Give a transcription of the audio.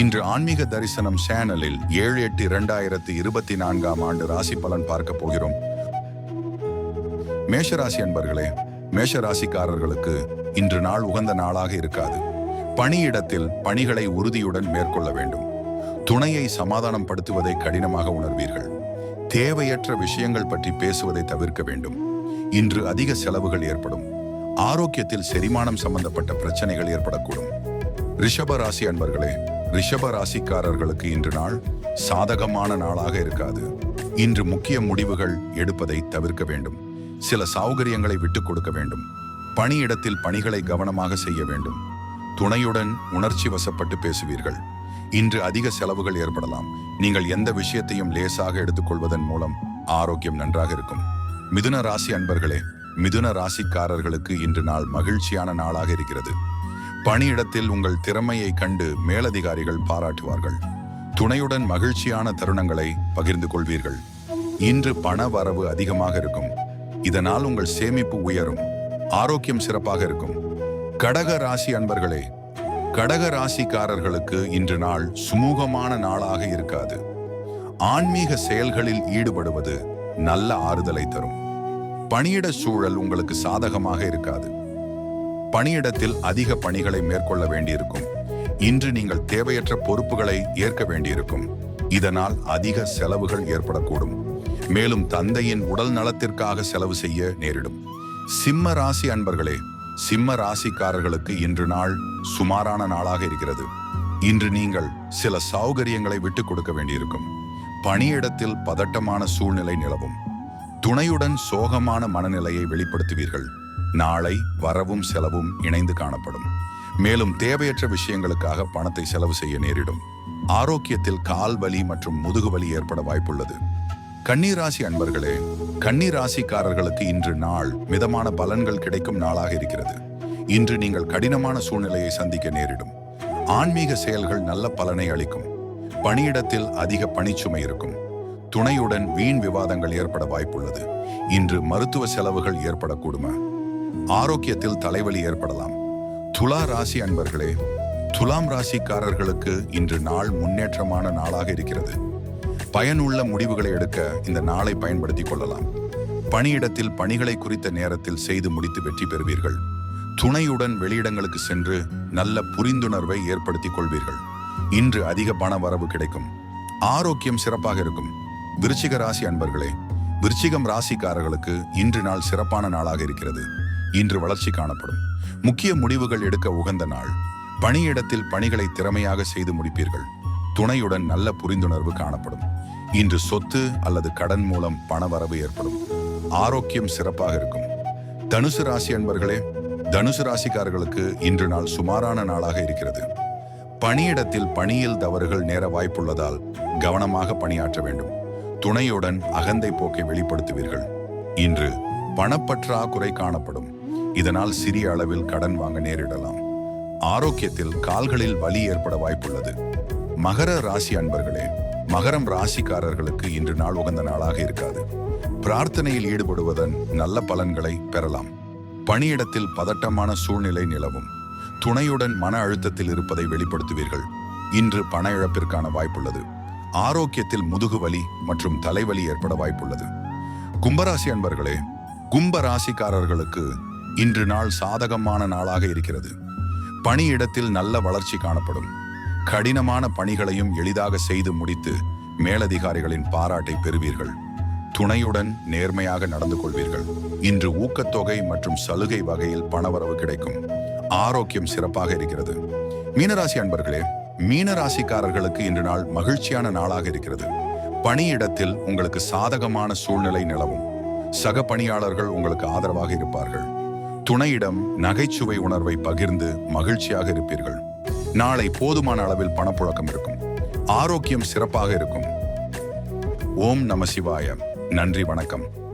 இன்று ஆன்மீக தரிசனம் சேனலில் ஏழு எட்டு இரண்டாயிரத்தி இருபத்தி நான்காம் ஆண்டு ராசி பலன் பார்க்க போகிறோம். மேஷராசி அன்பர்களே மேஷராசிக்காரர்களுக்கு இன்று நாள் உகந்த நாளாக இருக்காது. பணியிடத்தில் பணிகளை உறுதியுடன் மேற்கொள்ள வேண்டும். துணையை சமாதானம் படுத்துவதை கடினமாக உணர்வீர்கள். தேவையற்ற விஷயங்கள் பற்றி பேசுவதை தவிர்க்க வேண்டும். இன்று அதிக செலவுகள் ஏற்படும். ஆரோக்கியத்தில் செரிமானம் சம்பந்தப்பட்ட பிரச்சனைகள் ஏற்படக்கூடும். ரிஷப ராசி அன்பர்களே ரிஷப ராசிக்காரர்களுக்கு இன்று நாள் சாதகமான நாளாக இருக்காது. இன்று முக்கிய முடிவுகள் எடுப்பதை தவிர்க்க வேண்டும். சில சௌகரியங்களை விட்டுக் கொடுக்க வேண்டும். பணியிடத்தில் பணிகளை கவனமாக செய்ய வேண்டும். துணையுடன் உணர்ச்சி வசப்பட்டு பேசுவீர்கள். இன்று அதிக செலவுகள் ஏற்படலாம். நீங்கள் எந்த விஷயத்தையும் லேசாக எடுத்துக்கொள்வதன் மூலம் ஆரோக்கியம் நன்றாக இருக்கும். மிதுன ராசி அன்பர்களே மிதுன ராசிக்காரர்களுக்கு இன்று நாள் மகிழ்ச்சியான நாளாக இருக்கிறது. பணியிடத்தில் உங்கள் திறமையை கண்டு மேலதிகாரிகள் பாராட்டுவார்கள். துணையுடன் மகிழ்ச்சியான தருணங்களை பகிர்ந்து கொள்வீர்கள். இன்று பண வரவு அதிகமாக இருக்கும். இதனால் உங்கள் சேமிப்பு உயரும். ஆரோக்கியம் சிறப்பாக இருக்கும். கடக ராசி அன்பர்களே கடக ராசிக்காரர்களுக்கு இன்று நாள் சுமூகமான நாளாக இருக்காது. ஆன்மீக செயல்களில் ஈடுபடுவது நல்ல ஆறுதலை தரும். பணியிட சூழல் உங்களுக்கு சாதகமாக இருக்காது. பணியிடத்தில் அதிக பணிகளை மேற்கொள்ள வேண்டியிருக்கும். இன்று நீங்கள் தேவையற்ற பொறுப்புகளை ஏற்க வேண்டியிருக்கும். இதனால் அதிக செலவுகள் ஏற்படக்கூடும். மேலும் தந்தையின் உடல் நலத்திற்காக செலவு செய்ய நேரிடும். சிம்ம ராசி அன்பர்களே சிம்ம ராசிக்காரர்களுக்கு இன்று நாள் சுமாரான நாளாக இருக்கிறது. இன்று நீங்கள் சில சௌகரியங்களை விட்டுக் கொடுக்க வேண்டியிருக்கும். பணியிடத்தில் பதட்டமான சூழ்நிலை நிலவும். துணையுடன் சோகமான மனநிலையை வெளிப்படுத்துவீர்கள். நாளை வரவும் செலவும் இணைந்து காணப்படும். மேலும் தேவையற்ற விஷயங்களுக்காக பணத்தை செலவு செய்ய நேரிடும். ஆரோக்கியத்தில் கால் வலி மற்றும் முதுகு வலி ஏற்பட வாய்ப்புள்ளது. கண்ணீராசி அன்பர்களே கண்ணீராசிக்காரர்களுக்கு இன்று நாள் மிதமான பலன்கள் கிடைக்கும் நாளாக இருக்கிறது. இன்று நீங்கள் கடினமான சூழ்நிலையை சந்திக்க நேரிடும். ஆன்மீக செயல்கள் நல்ல பலனை அளிக்கும். பணியிடத்தில் அதிக பணிச்சுமை இருக்கும். துணையுடன் வீண் விவாதங்கள் ஏற்பட வாய்ப்புள்ளது. இன்று மருத்துவ செலவுகள் ஏற்படக்கூடுமா? ஆரோக்கியத்தில் தலைவலி ஏற்படலாம். துலா ராசி அன்பர்களே துலாம் ராசிக்காரர்களுக்கு இன்று நாள் முன்னேற்றமான நாளாக இருக்கிறது. பயனுள்ள முடிவுகளை எடுக்க இந்த நாளை பயன்படுத்திக் கொள்ளலாம். பணியிடத்தில் பணிகளை குறித்த நேரத்தில் செய்து முடித்து வெற்றி பெறுவீர்கள். துணையுடன் வெளியிடங்களுக்கு சென்று நல்ல புரிந்துணர்வை ஏற்படுத்திக் கொள்வீர்கள். இன்று அதிக பண வரவு கிடைக்கும். ஆரோக்கியம் சிறப்பாக இருக்கும். விருச்சிக ராசி அன்பர்களே விருச்சிகம் ராசிக்காரர்களுக்கு இன்று நாள் சிறப்பான நாளாக இருக்கிறது. இன்று வளர்ச்சி காணப்படும். முக்கிய முடிவுகள் எடுக்க உகந்த நாள். பணியிடத்தில் பணிகளை திறமையாக செய்து முடிப்பீர்கள். துணையுடன் நல்ல புரிந்துணர்வு காணப்படும். இன்று சொத்து அல்லது கடன் மூலம் பணவரவு ஏற்படும். ஆரோக்கியம் சிறப்பாக இருக்கும். தனுசு ராசி அன்பர்களே தனுசு ராசிக்காரர்களுக்கு இன்று நாள் சுமாரான நாளாக இருக்கிறது. பணியிடத்தில் பணியில் தவறுகள் நேர வாய்ப்புள்ளதால் கவனமாக பணியாற்ற வேண்டும். துணையுடன் அகந்தை போக்கை வெளிப்படுத்துவீர்கள். இன்று பணப்பற்றாக்குறை காணப்படும். இதனால் சிறிய அளவில் கடன் வாங்க நேரிடலாம். ஆரோக்கியத்தில் கால்களில் வலி ஏற்பட வாய்ப்புள்ளது. மகர ராசி அன்பர்களே மகரம் ராசிக்காரர்களுக்கு இன்று நாள் உகந்த நாளாக இருக்காது. பிரார்த்தனையில் ஈடுபடுவதன் நல்ல பலன்களை பெறலாம். பணியிடத்தில் பதட்டமான சூழ்நிலை நிலவும். துணையுடன் மன அழுத்தத்தில் இருப்பதை வெளிப்படுத்துவீர்கள். இன்று பண இழப்பிற்கான வாய்ப்புள்ளது. ஆரோக்கியத்தில் முதுகு வலி மற்றும் தலைவலி ஏற்பட வாய்ப்புள்ளது. கும்பராசி அன்பர்களே கும்ப ராசிக்காரர்களுக்கு இன்று நாள் சாதகமான நாளாக இருக்கிறது. பணியிடத்தில் நல்ல வளர்ச்சி காணப்படும். கடினமான பணிகளையும் எளிதாக செய்து முடித்து மேலதிகாரிகளின் பாராட்டை பெறுவீர்கள். துணையுடன் நேர்மையாக நடந்து கொள்வீர்கள். இன்று ஊக்கத்தொகை மற்றும் சலுகை வகையில் பணவரவு கிடைக்கும். ஆரோக்கியம் சிறப்பாக இருக்கிறது. மீனராசி அன்பர்களே மீனராசிக்காரர்களுக்கு இன்று நாள் மகிழ்ச்சியான நாளாக இருக்கிறது. பணியிடத்தில் உங்களுக்கு சாதகமான சூழ்நிலை நிலவும். சக பணியாளர்கள் உங்களுக்கு ஆதரவாக இருப்பார்கள். துணையிடம் நகைச்சுவை உணர்வை பகிர்ந்து மகிழ்ச்சியாக இருப்பீர்கள். நாளை போதுமான அளவில் பணப்புழக்கம் இருக்கும். ஆரோக்கியம் சிறப்பாக இருக்கும். ஓம் நம சிவாய. நன்றி வணக்கம்.